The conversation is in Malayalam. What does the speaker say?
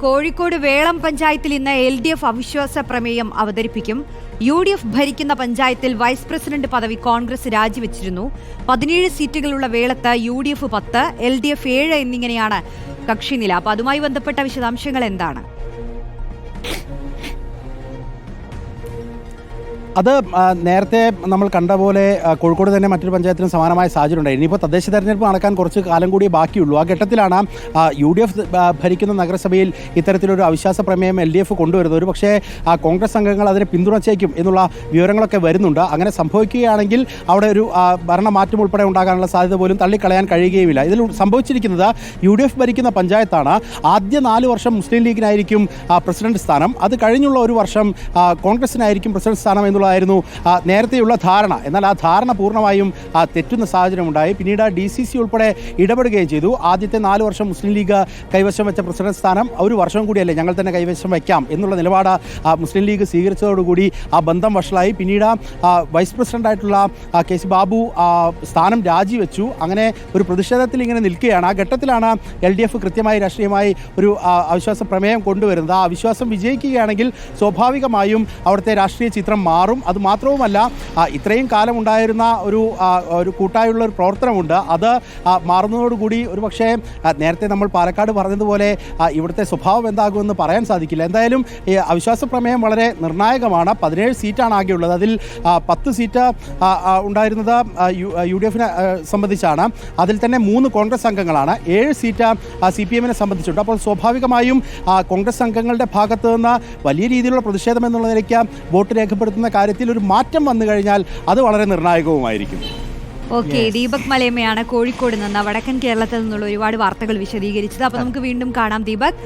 കോഴിക്കോട് വേളം പഞ്ചായത്തിൽ ഇന്ന് എൽ ഡി എഫ് അവിശ്വാസ പ്രമേയം അവതരിപ്പിക്കും. യു ഡി എഫ് ഭരിക്കുന്ന പഞ്ചായത്തിൽ വൈസ് പ്രസിഡന്റ് പദവി കോൺഗ്രസ് രാജിവെച്ചിരുന്നു. പതിനേഴ് സീറ്റുകളുള്ള വേളത്ത് യു ഡി എഫ് പത്ത് എൽ ഡി എഫ് ഏഴ് എന്നിങ്ങനെയാണ് കക്ഷിനില. അപ്പൊ അതുമായി ബന്ധപ്പെട്ട വിശദാംശങ്ങൾ എന്താണ്? അത് നേരത്തെ നമ്മൾ കണ്ട പോലെ കോഴിക്കോട് തന്നെ മറ്റൊരു പഞ്ചായത്തിനും സമാനമായ സാഹചര്യം ഉണ്ടായി. ഇനിയിപ്പോൾ തദ്ദേശ തെരഞ്ഞെടുപ്പ് നടക്കാൻ കുറച്ച് കാലം കൂടി ബാക്കിയുള്ളൂ. ആ ഘട്ടത്തിലാണ് യു ഡി എഫ് ഭരിക്കുന്ന നഗരസഭയിൽ ഇത്തരത്തിലൊരു അവിശ്വാസ പ്രമേയം എൽ ഡി എഫ് കൊണ്ടുവരുന്നത്. ഒരു പക്ഷേ കോൺഗ്രസ് അംഗങ്ങൾ അതിനെ പിന്തുണച്ചേക്കും എന്നുള്ള വിവരങ്ങളൊക്കെ വരുന്നുണ്ട്. അങ്ങനെ സംഭവിക്കുകയാണെങ്കിൽ അവിടെ ഒരു ഭരണമാറ്റം ഉൾപ്പെടെ ഉണ്ടാകാനുള്ള സാധ്യത പോലും തള്ളിക്കളയാൻ കഴിയുകയുമില്ല. ഇതിൽ സംഭവിച്ചിരിക്കുന്നത് യു ഡി എഫ് ഭരിക്കുന്ന പഞ്ചായത്താണ്. ആദ്യ നാല് വർഷം മുസ്ലിം ലീഗിനായിരിക്കും പ്രസിഡന്റ് സ്ഥാനം. അത് കഴിഞ്ഞുള്ള ഒരു വർഷം കോൺഗ്രസിനായിരിക്കും പ്രസിഡന്റ് സ്ഥാനം എന്നുള്ളതായിരുന്നു നേരത്തെയുള്ള ധാരണ. എന്നാൽ ആ ധാരണ പൂർണമായും തെറ്റുന്ന സാഹചര്യമുണ്ടായി. പിന്നീട് ഡി സി സി ഉൾപ്പെടെ ഇടപെടുകയും ചെയ്തു. ആദ്യത്തെ നാല് വർഷം മുസ്ലിം ലീഗ് കൈവശം വെച്ച പ്രസിഡന്റ് സ്ഥാനം ഒരു വർഷം കൂടിയല്ലേ ഞങ്ങൾ തന്നെ കൈവശം വയ്ക്കാം എന്നുള്ള നിലപാട് മുസ്ലിം ലീഗ് സ്വീകരിച്ചതോടുകൂടി ആ ബന്ധം വഷളായി. പിന്നീട് വൈസ് പ്രസിഡന്റായിട്ടുള്ള കെ സി ബാബു സ്ഥാനം രാജിവെച്ചു. അങ്ങനെ ഒരു പ്രതിഷേധത്തിൽ ഇങ്ങനെ നിൽക്കുകയാണ്. ആ ഘട്ടത്തിലാണ് എൽ ഡി എഫ് കൃത്യമായി രാഷ്ട്രീയമായി ഒരു അവിശ്വാസ പ്രമേയം കൊണ്ടുവരുന്നത്. ആ അവിശ്വാസം വിജയിക്കുകയാണെങ്കിൽ സ്വാഭാവികമായും അവിടുത്തെ രാഷ്ട്രീയ ചിത്രം മാറും. അത് മാത്രവുമല്ല ഇത്രയും കാലം ഉണ്ടായിരുന്ന ഒരു ഒരു കൂട്ടായുള്ള ഒരു പ്രവർത്തനമുണ്ട്. അത് മാറുന്നതോടുകൂടി ഒരു പക്ഷേ നേരത്തെ നമ്മൾ പാലക്കാട് പറഞ്ഞതുപോലെ ഇവിടുത്തെ സ്വഭാവം എന്താകുമെന്ന് പറയാൻ സാധിക്കില്ല. എന്തായാലും അവിശ്വാസ പ്രമേയം വളരെ നിർണായകമാണ്. പതിനേഴ് സീറ്റാണ് ആകെയുള്ളത്. അതിൽ പത്ത് സീറ്റ് ഉണ്ടായിരുന്നത് യു ഡി എഫിനെ സംബന്ധിച്ചാണ്. അതിൽ തന്നെ മൂന്ന് കോൺഗ്രസ് അംഗങ്ങളാണ്. ഏഴ് സീറ്റ് സി പി എമ്മിനെ സംബന്ധിച്ചുണ്ട് അപ്പോൾ സ്വാഭാവികമായും കോൺഗ്രസ് അംഗങ്ങളുടെ ഭാഗത്ത് നിന്ന് വലിയ രീതിയിലുള്ള പ്രതിഷേധം എന്നുള്ള നിലയ്ക്ക് വോട്ട് രേഖപ്പെടുത്തുന്ന കാര്യത്തിൽ ഒരു മാറ്റം വന്നു കഴിഞ്ഞാൽ അത് വളരെ നിർണായകവുമായിരിക്കും. ഓക്കെ ദീപക് മലയമ്മയാണ് കോഴിക്കോട് നിന്ന് വടക്കൻ കേരളത്തിൽ നിന്നുള്ള ഒരുപാട് വാർത്തകൾ വിശദീകരിച്ചത്. അപ്പൊ നമുക്ക് വീണ്ടും കാണാം ദീപക്.